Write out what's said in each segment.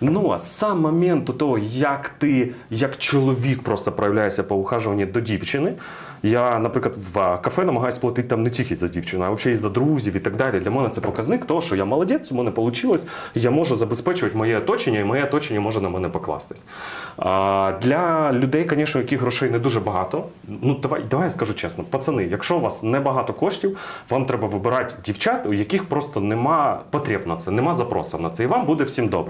Ну а сам момент того, як ти, як чоловік просто проявляєшся по ухажуванні до дівчини. Я, наприклад, в кафе намагаюся платити там не тільки за дівчину, а взагалі і за друзів і так далі. Для мене це показник того, що я молодець, у мене вийшло, я можу забезпечувати моє оточення, і моє оточення може на мене покластись. А, для людей, звісно, яких грошей не дуже багато. Ну, давай, давай я скажу чесно, пацани, якщо у вас небагато коштів, вам треба вибирати дівчат, у яких просто нема на це, нема запросів на це, і вам буде всім добре.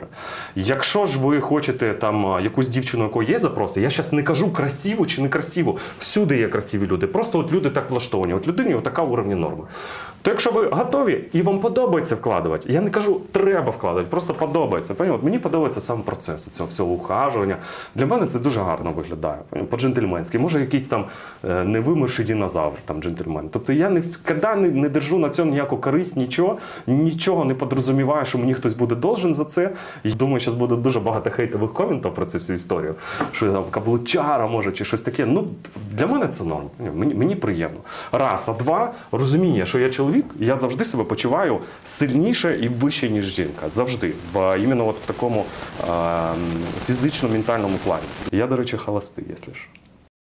Якщо ж ви хочете там якусь дівчину, якої є запроси, я зараз не кажу красиву чи не красиву. Всюди є красиві люди. Просто от люди так влаштовані. От людині така уровні норми. То якщо ви готові і вам подобається вкладувати, я не кажу, треба вкладати, просто подобається. От Мені подобається сам процес цього всього ухажування. Для мене це дуже гарно виглядає. По-джентльменськи. Може, якийсь там е, невимирший динозавр, там джентльмен. Тобто я не не, не держу на цьому ніяку користь, нічого, нічого не подрозуміваю, що мені хтось буде должен за це. І думаю, зараз буде дуже багато хейтових коментів про цю всю історію. Що там каблучара може чи щось таке. Ну для мене це норм. Мені, мені приємно. Раз, а два розуміння, що я чоловік, я завжди себе почуваю сильніше і вище, ніж жінка. Завжди. В іменно от в такому е, фізично-ментальному плані. Я, до речі, холостий, якщо що.